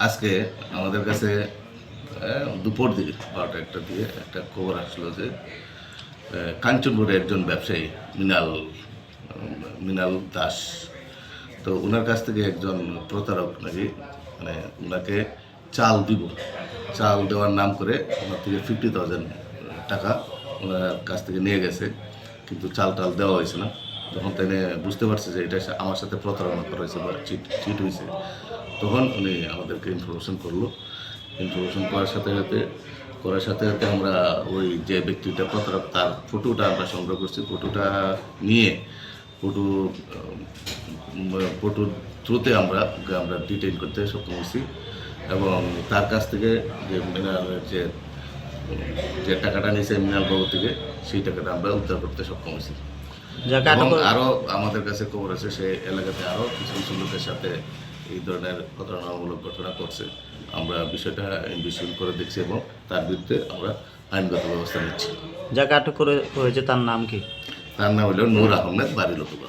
আজকে আমাদের কাছে দুপুর দিকে বারোটা একটা দিয়ে একটা খবর আসলো যে কাঞ্চনপুরে একজন ব্যবসায়ী মিনাল উম, মিনাল দাস তো ওনার কাছ থেকে একজন প্রতারক নাকি মানে ওনাকে চাল দিব। চাল দেওয়ার নাম করে ওনার থেকে ফিফটি থাউজেন্ড টাকা ওনার কাছ থেকে নিয়ে গেছে। কিন্তু চাল টাল দেওয়া হয়েছে না। তখন তাই বুঝতে পারছে যে এটা আমার সাথে প্রতারণা করা হয়েছে বা চিট চিট হয়েছে। তখন উনি আমাদেরকে ইনফরমেশন করল। ইনফরমেশন করার সাথে সাথে, করার সাথে সাথে আমরা ওই যে ব্যক্তিটা প্রতারক, তার ফটোটা আমরা সংগ্রহ করছি। ফটোটা নিয়ে ফটো ফটোর থ্রুতে আমরা ওকে আমরা ডিটেইন করতে সক্ষম হয়েছি এবং তার কাছ থেকে যে মিনারের যে যে টাকাটা নিয়েছে মিনাল বাবু থেকে সেই টাকাটা আমরা উদ্ধার করতে সক্ষম হয়েছি। এবং আরও আমাদের কাছে খবর আছে সে এলাকাতে আরও কিছু কিছু লোকের সাথে এই ধরনের প্রতারণামূলক ঘটনা করছে আমরা বিষয়টা ইনভেস্টিগেট করে দেখছি এবং তার বিরুদ্ধে আমরা আইনগত ব্যবস্থা নিচ্ছি। যাকে আটক করে হয়েছে তার নাম কি? তার নাম হলো নূর আহমেদ বাড়ি লতুবা